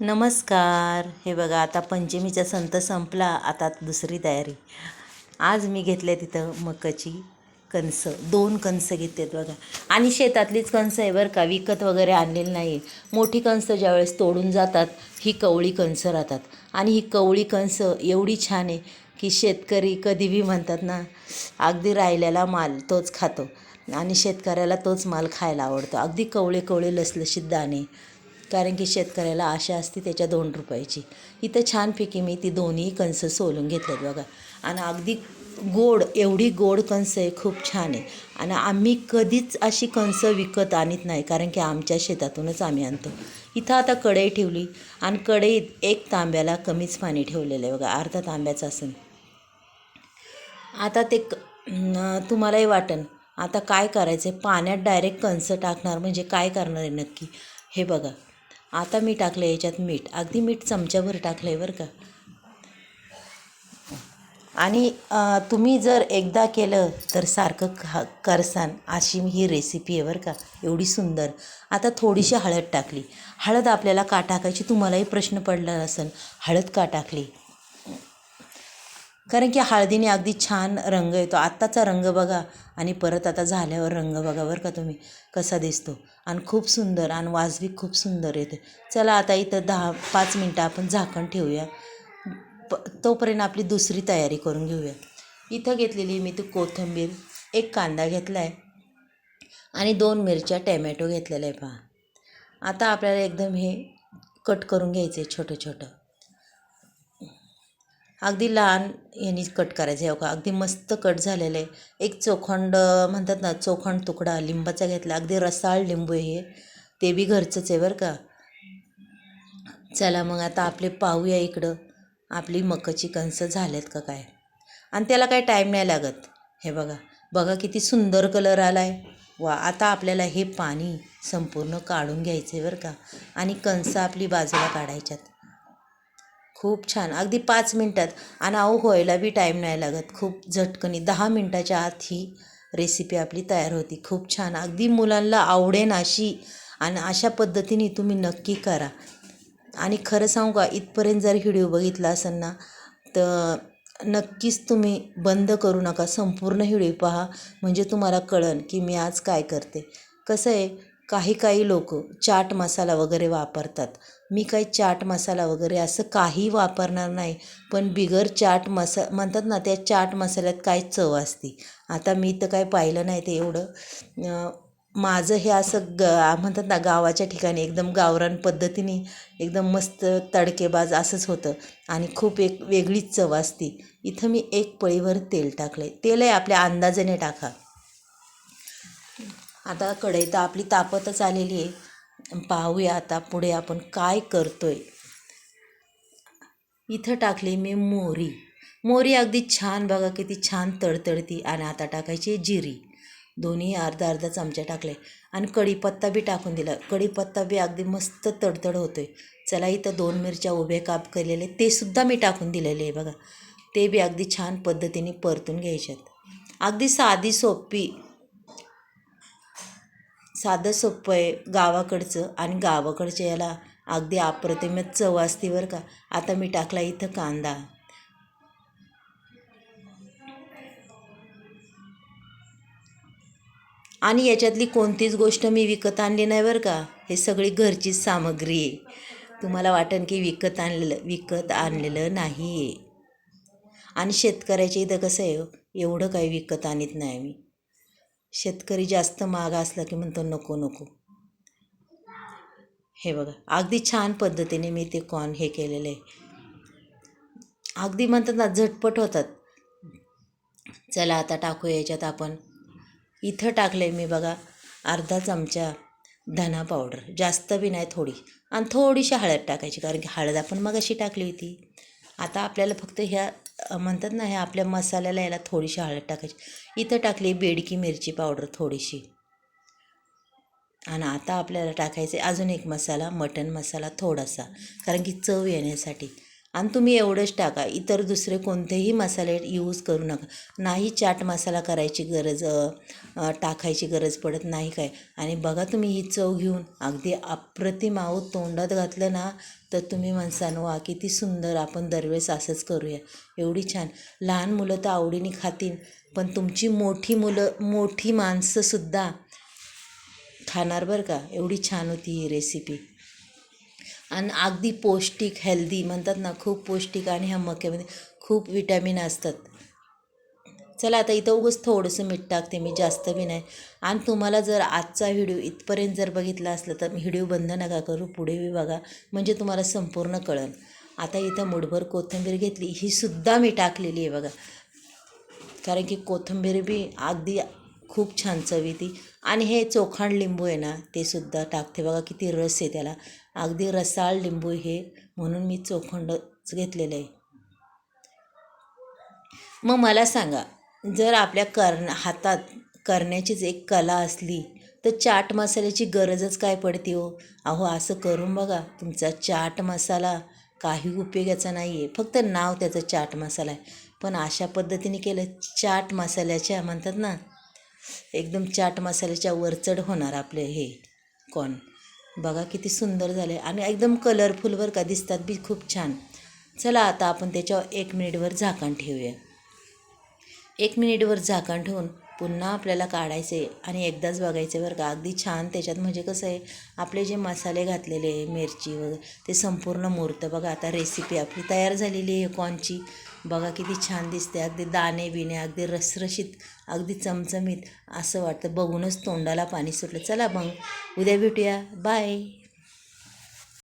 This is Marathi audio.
नमस्कार. हे बघा आता पंचमीचा संत संपला. आता दुसरी तयारी. आज मी घेतले तिथं मकाची कणस. दोन कणसं घेतलेत बघा. आणि शेतातलीच कणसं आहे बरं का. विकत वगैरे आणलेली नाही मोठी कणसं ज्यावेळेस तोडून जातात ही कवळी कणसं राहतात. आणि ही कवळी कणसं एवढी छान आहे की शेतकरी कधी बी म्हणतात ना अगदी राहिलेला माल तोच खातो. आणि शेतकऱ्याला तोच माल खायला आवडतो. अगदी कवळे कवळे लसलशीत दाणे कारण की शेतकऱ्याला आशा असते त्याच्या दोन रुपयाची. इथं छानपैकी मी ती दोन्ही कणसं सोलून घेतलेत बघा. आणि अगदी गोड एवढी गोड कणसं आहे खूप छान आहे. आणि आम्ही कधीच अशी कणसं विकत आणत नाही कारण की आमच्या शेतातूनच आम्ही आणतो. इथं आता कढई ठेवली आणि कढईत एक तांब्याला कमीच पाणी ठेवलेलं आहे बघा अर्धा तांब्याचं असेल आता ते क तुम्हालाही वाटन आता काय करायचं आहे पाण्यात डायरेक्ट कणसं टाकणार म्हणजे काय करणार आहे नक्की? हे बघा. आता मी टाकलं याच्यात मीठ. अगदी मीठ चमच्याभर टाकलं आहे बरं का. आणि तुम्ही जर एकदा केलं तर सारखं खा करसान. अशी ही रेसिपी आहे बरं का. एवढी सुंदर. आता थोडीशी हळद टाकली. हळद आपल्याला का टाकायची तुम्हालाही प्रश्न पडला असेल हळद का टाकली? कारण की हळदीने अगदी छान रंग येतो. आत्ताचा रंग बघा. आणि परत आता झाल्यावर रंग बघा बरं का तुम्ही. कसा दिसतो. आणि खूप सुंदर आणि वाजवी खूप सुंदर येते. चला आता इथं दहा पाच मिनटं आपण झाकण ठेवूया. प तोपर्यंत आपली दुसरी तयारी करून घेऊया. इथं घेतलेली मी ती कोथिंबीर एक कांदा घेतला आहे आणि दोन मिरच्या टॅमॅटो घेतलेलं आहे पहा. आता आपल्याला एकदम हे कट करून घ्यायचं आहे छोटं छोटं अगदी लहान यांनी कट करायचं. आहे हो का अगदी मस्त कट झालेलं. आहे एक चोखंड म्हणतात ना चोखंड तुकडा लिंबाचा घेतला. अगदी रसाळ लिंबू हे. ते बी घरचंच आहे बरं का. चला मग आता आपले पाहूया इकडं. आपली मकाची कणसं झालेत का काय? आणि त्याला काय टाईम नाही लागत. हे बघा. बघा किती सुंदर कलर आला आहे वा आता आपल्याला हे पाणी संपूर्ण काढून घ्यायचं आहे बरं का. आणि कणसं आपली बाजूला काढायच्यात. खूप छान. अगदी पाच मिनटात. आणि अहो व्हायला बी टाईम नाही लागत. खूप झटकनी. दहा मिनटाच्या आत ही रेसिपी आपली तयार होती. खूप छान. अगदी मुलांना आवडेन अशी. आणि अशा पद्धतीने तुम्ही नक्की करा. आणि खरं सांगू का इथपर्यंत जर व्हिडिओ बघितला असेल ना तर नक्कीच तुम्ही बंद करू नका. संपूर्ण व्हिडिओ पहा. म्हणजे तुम्हाला कळन की मी आज काय करते. कसं आहे काही काही लोक चाट मसाला वगैरे वापरतात. मी काही चाट मसाला वगैरे असं काही वापरणार नाही पण बिगर चाट मसा म्हणतात ना त्या चाट मसाल्यात काय चव असते. आता मी तर काय पाहिलं नाही ते एवढं. माझं हे असं ग म्हणतात ना गावाच्या ठिकाणी एकदम गावरान पद्धतीने एकदम मस्त तडकेबाज असंच होतं आणि खूप एक वेगळीच चव असते. इथं मी एक पळीभर तेल टाकलं आहे तेलही आपल्या अंदाजाने टाका. आता कढई तर आपली तापतच आलेली आहे. पाहूया आता पुढे आपण काय करतो आहे इथं टाकली मी मोहरी. मोहरी अगदी छान बघा किती छान तडतडती आणि आता टाकायची जिरी. दोन्ही अर्धा अर्धा चमचा टाकले. आणि कढीपत्ता बी टाकून दिला. कढीपत्ता बी अगदी मस्त तडतड होतोय. चला इथं दोन मिरच्या उभे काप केलेले ते सुद्धा मी टाकून दिलेले आहे बघा. ते बी अगदी छान पद्धतीने परतून घ्यायच्यात अगदी साधी सोपी साधं सोपं आहे गावाकडचं आणि गावाकडच्या याला अगदी अप्रतिमच चव असते बरं का. आता मी टाकला इथं कांदा. आणि याच्यातली कोणतीच गोष्ट मी विकत आणली नाही बरं का. हे सगळी घरचीच सामग्री आहे. तुम्हाला वाटेल की विकत आणलेलं विकत आणलेलं नाही आहे आणि शेतकऱ्याच्या इथं कसं आहे हो, एवढं काही विकत आणत नाही मी. शेतकरी जास्त महाग असला की म्हणतो नको नको. हे बघा अगदी छान पद्धतीने मी ते कॉर्न हे केलेलं. आहे अगदी म्हणतात ना झटपट होतात. चला आता टाकू याच्यात आपण. इथं टाकलं आहे मी बघा अर्धा चमचा धना पावडर जास्त बी नाही थोडी. आणि थोडीशी हळद टाकायची कारण की हळद आपण मग अशी टाकली होती. आता आपल्याला फक्त ह्या म्हणतात ना हे आपल्या मसाल्याला याला थोडीशी हळद टाकायची. इथं टाकली बेडकी मिरची पावडर थोडीशी. आणि आता आपल्याला टाकायचे अजून एक मसाला मटन मसाला थोडासा. कारण की चव येण्यासाठी. आणि तुम्ही एवढंच टाका. इतर दुसरे कोणतेही मसाले यूज करू नका. नाही चाट मसाला करायची गरज टाकायची गरज पडत नाही काय. आणि बघा तुम्ही ही चव घेऊन अगदी अप्रतिम आहोत तोंडात घातलं ना तर तुम्ही म्हणसान वा किती सुंदर आपण दरवेळेस असंच करूया. एवढी छान. लहान मुलं तर आवडीने खातील पण तुमची मोठी मुलं मोठी माणसंसुद्धा खाणार बरं का? एवढी छान होती ही रेसिपी आणि अगदी पौष्टिक हेल्दी म्हणतात ना खूप पौष्टिक आणि ह्या मक्यामध्ये म्हणजे खूप विटॅमिन असतात. चला आता इथं उगंच थोडंसं मीठ टाकते मी जास्त बी नाही. आणि तुम्हाला जर आजचा व्हिडिओ इथपर्यंत जर बघितला असलं तर व्हिडिओ बंद नका करू पुढे बी बघा. म्हणजे तुम्हाला संपूर्ण कळेल. आता इथं मुठभर कोथिंबीर घेतली ही सुद्धा मी टाकलेली आहे बघा. कारण की कोथिंबीर बी अगदी खूप छान चव येते आणि हे चोखाण लिंबू आहे ना ते सुद्धा टाकते. बघा किती रस आहे त्याला. अगदी रसाळ लिंबू हे म्हणून मी चोखंडच घेतलेलं आहे. मग मला सांगा जर आपल्या करण हातात करण्याचीच एक कला असली तर चाट मसाल्याची गरजच काय पडते हो? अहो असं करून बघा तुमचा चाट मसाला काही उपयोगाचा नाही आहे फक्त नाव त्याचं चाट मसाला आहे. पण अशा पद्धतीने केलं चाट मसाल्याच्या म्हणतात ना एकदम चाट मसाल्याच्या वरचढ होणार आपले हे कॉर्न बघा किती सुंदर झाले. आणि एकदम कलरफुल बरं का दिसतात बी खूप छान. चला आता आपण त्याच्यावर एक मिनिटवर झाकण ठेवूया. एक मिनिटवर झाकण ठेवून पुन्हा आपल्याला काढायचे आणि एकदाच बघायचे बरं का. अगदी छान त्याच्यात म्हणजे कसं आहे आपले जे मसाले घातलेले आहे मिरची वगैरे ते संपूर्ण मुरतं बघा. आता रेसिपी आपली तयार झालेली आहे कॉनची बघा किती छान दिसते अगदी दाणे बिणे अगदी रसरशीत अगदी चमचमीत असं वाटतं. बघूनच तोंडाला पाणी सुटलं. चला मग उद्या भेटूया. बाय